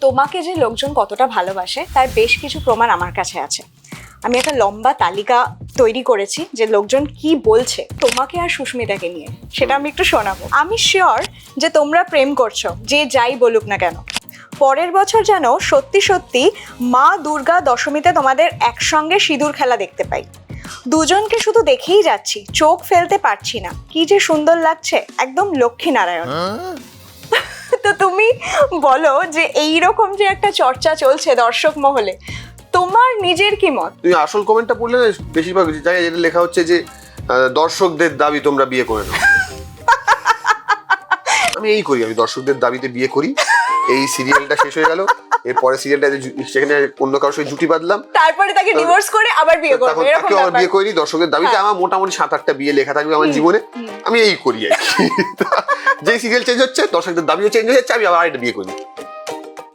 তোমাকে যে লোকজন কতটা ভালোবাসে, তার বেশ কিছু প্রমাণ আমার কাছে আছে। আমি একটা লম্বা তালিকা তৈরি করেছি যে লোকজন কি বলছে তোমাকে আর সুস্মিতাকে নিয়ে। সেটা আমি একটু শোনাবো। আমি শিওর যে তোমরা প্রেম করছ, যে যাই বলুক না কেন। পরের বছর যেন সত্যি সত্যি মা দুর্গা দশমীতে তোমাদের একসঙ্গে সিঁদুর খেলা দেখতে পাই। দুজনকে শুধু দেখেই যাচ্ছি, চোখ ফেলতে পারছি না। কি যে সুন্দর লাগছে, একদম লক্ষ্মী নারায়ণ তো তুমি বলো যে এই রকম যে একটা চর্চা চলছে দর্শক মহলে তোমার নিজের কি মত? তুমি আসল কমেন্টটা পড়লে না বেশিরভাগ জায়গায় যেটা লেখা হচ্ছে যে দর্শকদের দাবি তোমরা বিয়ে করে নাও। আমি এই করি আমি দর্শকদের দাবিতে বিয়ে করি। এই সিরিয়ালটা শেষ হয়ে গেল। এরপরে সিরিয়ালটা সেখানে অন্য কারোর সঙ্গে জুটি বাঁধলাম তারপরে তাকে ডিভোর্স করে আবার বিয়ে করবে এরকম আবার বিয়ে করিনি দর্শকের দাবিতে হ্যাঁ। আমার মোটামুটি সাত আটটা বিয়ে লেখা থাকবে আমার জীবনে। আমি এই করি আর কি। যে সিরিয়াল চেঞ্জ হচ্ছে দর্শকদের দাবিও চেঞ্জ হয়ে যাচ্ছে আমি আবার আরেকটা বিয়ে করি।